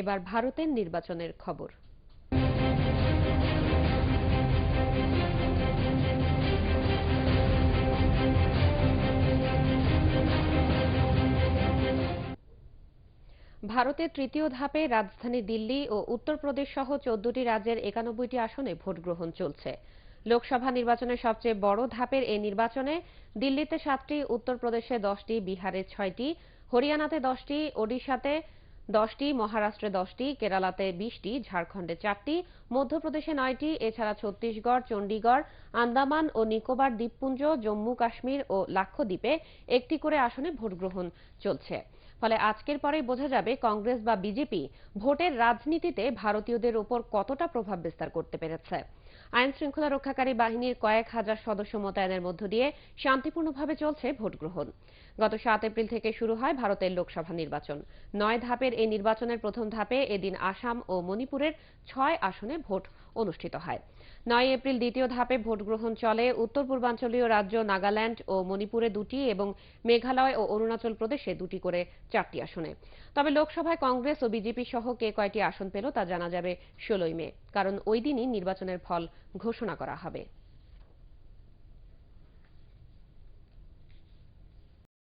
এবার ভারতের নির্বাচনের খবর। ভারতের তৃতীয় ধাপে রাজধানী দিল্লি ও উত্তরপ্রদেশ সহ চোদ্দটি রাজ্যের একানব্বইটি আসনে ভোট গ্রহণ চলছে। লোকসভা নির্বাচনের সবচেয়ে বড় ধাপের এই নির্বাচনে দিল্লিতে সাতটি, উত্তরপ্রদেশে দশটি, বিহারে ছয়টি, হরিয়ানাতে দশটি, ওডিশাতে দশটি, মহারাষ্ট্রে দশটি, কেরালাতে বিশটি, ঝাড়খণ্ডে চারটি, মধ্যপ্রদেশে নয়টি, এছাড়া ছত্তিশগড়, চণ্ডীগড়, আন্দামান ও নিকোবর দ্বীপপুঞ্জ, জম্মু কাশ্মীর ও লাক্ষদ্বীপে একটি করে আসনে ভোট গ্রহণ চলছে। ফলে আজকের পরেই বোঝা যাবে কংগ্রেস বা বিজেপি ভোটের রাজনীতিতে ভারতীয়দের ওপর কতটা প্রভাব বিস্তার করতে পেরেছে। আইন শৃঙ্খলা রক্ষাকারী বাহিনীর কয়েক হাজার সদস্য মোতায়েনের মধ্য দিয়ে শান্তিপূর্ণভাবে চলছে ভোট গ্রহণ গত সাত এপ্রিল থেকে শুরু হয় ভারতের লোকসভা নির্বাচন। নয় ধাপের এই নির্বাচনের প্রথম ধাপে এদিন আসাম ও মণিপুরের ছয় আসনে ভোট অনুষ্ঠিত হয়। নয় এপ্রিল দ্বিতীয় ধাপে ভোট গ্রহণ চলে উত্তর পূর্বাঞ্চলীয় রাজ্য নাগাল্যান্ড ও মণিপুরে দুটি এবং মেঘালয় ও অরুণাচল প্রদেশে দুটি করে চারটি আসনে। তবে লোকসভায় কংগ্রেস ও বিজেপি সহ কে কয়টি আসন পেল তা জানা যাবে ষোলোই মে। কারণ ওই দিনই নির্বাচনের ফল ঘোষণা করা হবে।